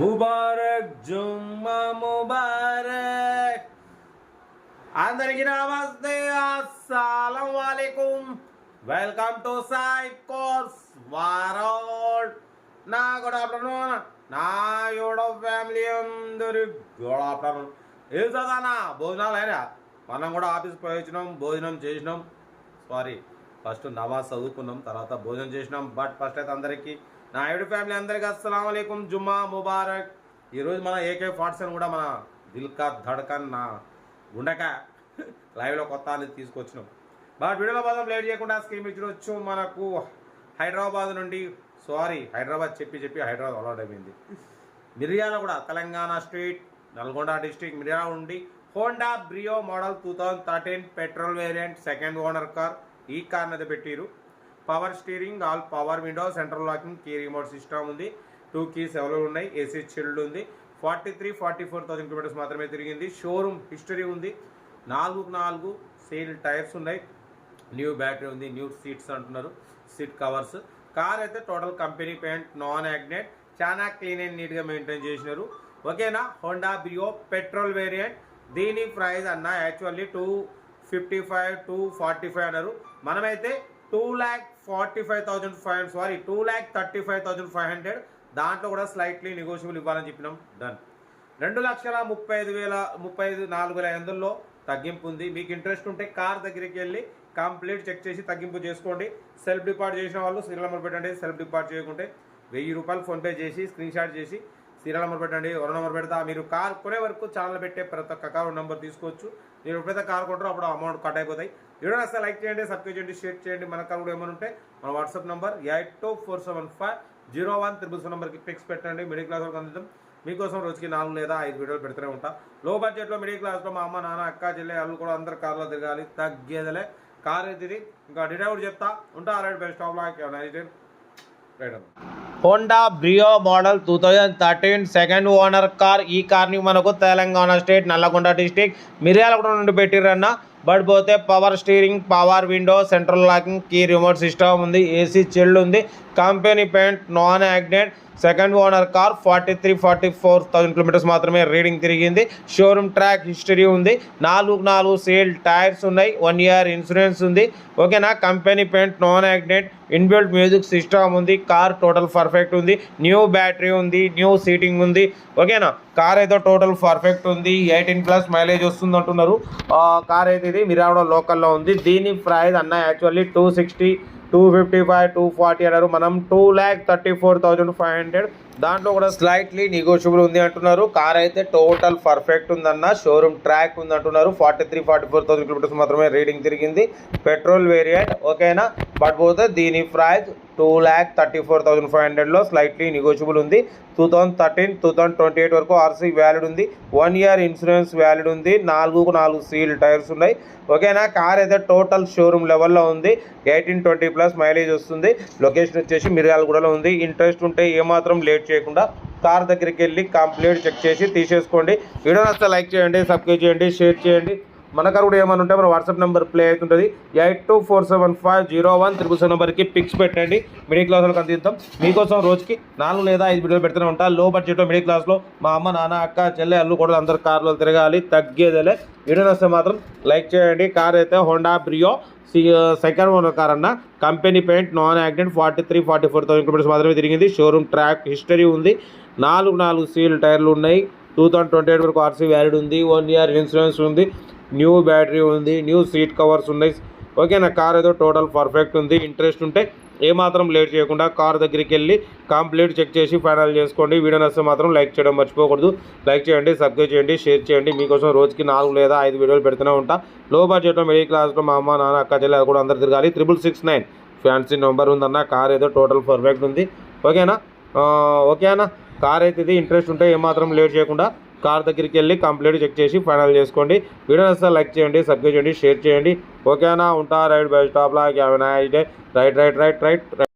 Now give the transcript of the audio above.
ముబారక్ జుమ్మా ముబారక్. అందరికీ నమస్తే. అస్సలం వాలేకుం వెల్కమ్ టు సాయి కోర్స్ వారోడ్ నా గుడ్ ఆఫ్టర్నూన్. నా యూడో ఫ్యామిలీ అందరి గుడ్ ఆఫ్టర్నూన్. ఏం చదానా భోజనాలు అయినా మనం కూడా ఆఫీస్ పోయి వచ్చినాం భోజనం చేసినాం. సారీ ఫస్ట్ నమాజ్ చదువుకున్నాం తర్వాత భోజనం చేసినాం. బట్ ఫస్ట్ అయితే అందరికీ నా ఏడు ఫ్యామిలీ అందరికీ అస్సలం అయికం జుమ్మా ముబారక్. ఈరోజు మన ఏకే ఫార్ట్స్ అని కూడా మన దిల్కా ధడకన్ నా గుండక. లైవ్లో కొత్త అనేది తీసుకొచ్చినాం. బట్ వీడియోలో బాధం లేట్ చేయకుండా స్క్రీన్ ఇచ్చి మనకు హైదరాబాద్ నుండి సారీ హైదరాబాద్ చెప్పి చెప్పి హైదరాబాద్ అలవాట్ అయిపోయింది. మిర్యాల కూడా తెలంగాణ స్టేట్ నల్గొండ డిస్టిక్ మిర్యాల నుండి Honda Brio model two thousand thirteen petrol variant second owner car. ఈ కార్నది పెట్టిరు power steering all power window central locking key remote system ఉంది. టూ కీస్ అవైలబుల్ ఉన్నాయి. ఏసీ చిల్డ్ ఉంది. Forty three forty four thousand kilometres మాత్రమే తిరిగింది. Showroom history ఉంది. నాలుగు నాలుగు సేల్ టైర్స్ ఉన్నాయి. న్యూ బ్యాటరీ ఉంది. న్యూ సీట్స్ అంటున్నారు. సీట్ కవర్స్ కార్ అయితే total company paint non accident చాలా క్లీన్ అండ్ నీట్గా మెయింటైన్ చేసినారు. ఓకేనా? హోండా బ్రియో పెట్రోల్ వేరియంట్ దీని ప్రైస్ అన్న actually two fifty five two forty five అన్నారు. మనమైతే two lakh forty five thousand five hundred sorry two lakh thirty five thousand five hundred. దాంట్లో కూడా స్లైట్లీ నెగోషియబుల్ ఇవ్వాలని చెప్పినాం. డన్ రెండు లక్షల ముప్పై ఐదు వేల ముప్పై ఐదు నాలుగు వేల ఐదులో తగ్గింపు ఉంది. మీకు ఇంట్రెస్ట్ ఉంటే కార్ దగ్గరికి వెళ్ళి కంప్లీట్ చెక్ చేసి తగ్గింపు చేసుకోండి. సెల్ఫ్ డిపార్ట్ చేసిన వాళ్ళు సీరియల్ నెంబర్ పెట్టండి. సెల్ఫ్ డిపార్ట్ చేయకుంటే వెయ్యి రూపాయలు ఫోన్పే చేసి స్క్రీన్ షాట్ చేసి సీరియల్ నెంబర్ పెట్టండి ఎవరో నెంబర్ పెడతా. మీరు కార్ కొనే వరకు ఛానల్ పెట్టే ప్రతి ఒక్క కార్ నెంబర్ తీసుకోవచ్చు. మీరు ఎప్పుడైతే కార్ కొంటారో అప్పుడు అమౌంట్ కట్ అయిపోతాయి. వీడియో వస్తే లైక్ చేయండి సబ్స్క్రైబ్ చేయండి షేర్ చేయండి. మన కార్ కూడా ఏమైనా ఉంటే మన WhatsApp number eight two four seven five zero one triple నెంబర్కి పిక్స్ పెట్టండి. మిడిల్ క్లాస్ వరకు అందిద్దాం. మీకోసం రోజుకి నాలుగు లేదా ఐదు వీడియోలు పెడుతూనే ఉంటా. లో బడ్జెట్లో మిడిల్ క్లాస్లో మా అమ్మ నాన్న అక్క చెల్లె వాళ్ళు కూడా అందరు కార్లో తిరగాలి. తగ్గేదలే. కార్ ఎత్తిది. ఇంకా డిటైల్ కూడా చెప్తా. ఉంటా already best స్టాప్లో right right Honda Brio model two thousand thirteen second owner car ఈ కార్ని మనకు తెలంగాణ స్టేట్ నల్లగొండ డిస్టిక్ మిర్యాలగూడ నుండి పెట్టిరన్న. బట్ పోతే power steering power window central locking key remote system ఉంది ఏసీ చిల్డ్ ఉంది. Company paint non accident second owner car forty three forty four thousand kilometres మాత్రమే reading తిరిగింది. షోరూమ్ ట్రాక్ హిస్టరీ ఉంది. నాలుగు నాలుగు సేల్ టైర్స్ ఉన్నాయి. One year insurance ఉంది. ఓకేనా? Company paint non accident inbuilt music system ఉంది. కార్ టోటల్ పర్ఫెక్ట్ ఉంది. న్యూ బ్యాటరీ ఉంది. న్యూ సీటింగ్ ఉంది. ఓకేనా? కార్ అయితే టోటల్ పర్ఫెక్ట్ ఉంది. ఎయిటీన్ ప్లస్ మైలేజ్ వస్తుంది అంటున్నారు. కార్ అయితే ఇది మిరావడ లోకల్లో ఉంది. దీని ప్రైస్ అన్న actually two sixty two fifty five two forty అన్నారు. మనం two lakh thirty four thousand five hundred దాంట్లో కూడా స్లైట్లీ నెగోషియబుల్ ఉంది అంటున్నారు. కార్ అయితే టోటల్ పర్ఫెక్ట్ ఉందన్న. షోరూమ్ ట్రాక్ ఉంది అంటున్నారు forty three forty four thousand kilometres మాత్రమే రీడింగ్ తిరిగింది. పెట్రోల్ వేరియంట్ ఓకేనా బట్ పోతే దీని price two lakh thirty four thousand five హండ్రెడ్లో స్లైట్లీ నెగోషియబుల్ ఉంది. Two thousand thirteen two thousand twenty eight వరకు ఆర్సీ వ్యాలిడ్ ఉంది. వన్ ఇయర్ ఇన్సూరెన్స్ వ్యాలిడ్ ఉంది. నాలుగు నాలుగు సీల్ టైర్స్ ఉన్నాయి. ఓకేనా? కార్ అయితే టోటల్ షోరూమ్ లెవెల్లో ఉంది. ఎయిటీన్ ట్వంటీ ప్లస్ మైలేజ్ వస్తుంది. లొకేషన్ వచ్చేసి మిర్యాలగూడలో ఉంది. ఇంట్రెస్ట్ ఉంటే ఏమాత్రం లేట్ చేయకుండా కార్ దగ్గరికి వెళ్ళి కంప్లీట్ చెక్ చేసి తీసేసుకోండి. వీడియో నచ్చితే లైక్ చేయండి సబ్స్క్రైబ్ చేయండి షేర్ చేయండి. మన కార్ కూడా ఏమైనా ఉంటే మన వాట్సాప్ నెంబర్ ప్లే అవుతుంటుంది. Eight two four seven five zero one triple seven నెంబర్కి పిక్స్ పెట్టండి. మిడిల్ క్లాస్ వాళ్ళకి అందిద్దాం మీకోసం రోజుకి నాలుగు లేదా ఐదు వీడియోలు పెడుతూనే ఉంటా. లో బడ్జెట్లో మిడిల్ క్లాస్లో మా అమ్మ నాన్న అక్క చెల్లె అల్లు కూడా అందరు కార్లో తిరగాలి. తగ్గేదేలే. వీడియో నచ్చితే మాత్రం లైక్ చేయండి. కార్ అయితే Honda Brio second owner car అన్న. Company paint non accident forty three forty four thousand kilometres మాత్రమే తిరిగింది. షోరూమ్ ట్రాక్ హిస్టరీ ఉంది. నాలుగు నాలుగు సీల్ టైర్లు ఉన్నాయి. టూ థౌసండ్ ట్వంటీ ఎయిట్ వరకు ఆర్సీ వ్యాలిడ్ ఉంది. వన్ ఇయర్ ఇన్సూరెన్స్ ఉంది. న్యూ బ్యాటరీ ఉంది న్యూ సీట్ కవర్స్ ఉన్నాయి. ఓకే నా కార్ ఏదో టోటల్ పర్ఫెక్ట్ ఉంది ఇంట్రెస్ట్ ఉంటే ఏమాత్రం లేట్ చేయకుండా కార్ దగ్గరికి వెళ్ళి కంప్లీట్ చెక్ చేసి ఫైనల్ చేసుకోండి. వీడియో నచ్చితే మాత్రం లైక్ చేయడం మర్చిపోకూడదు. లైక్ చేయండి సబ్స్క్రైబ్ చేయండి షేర్ చేయండి. మీకోసం రోజుకి నాలుగు లేదా ఐదు వీడియోలు పెడుతూనే ఉంటా. లో బడ్జెట్లో మిడిల్ క్లాస్లో మా అమ్మ నాన్న అక్క చెల్లి అది కూడా అందరు తిరగాలి. Triple six nine fancy number ఉందన్న కార్ ఏదో టోటల్ పర్ఫెక్ట్ ఉంది. ఓకేనా? ఓకేనా కార్ అయితే ఇది ఇంట్రెస్ట్ ఉంటే ఏమాత్రం లేట్ చేయకుండా కార్ దగ్గరికి వెళ్ళి కంప్లీట్ చెక్ చేసి ఫైనల్ చేసుకోండి. వీడియో నచ్చితే లైక్ చేయండి సబ్స్క్రైబ్ చేయండి షేర్ చేయండి. ఓకేనా? ఉంటా right bye స్టాప్లా right right right right right.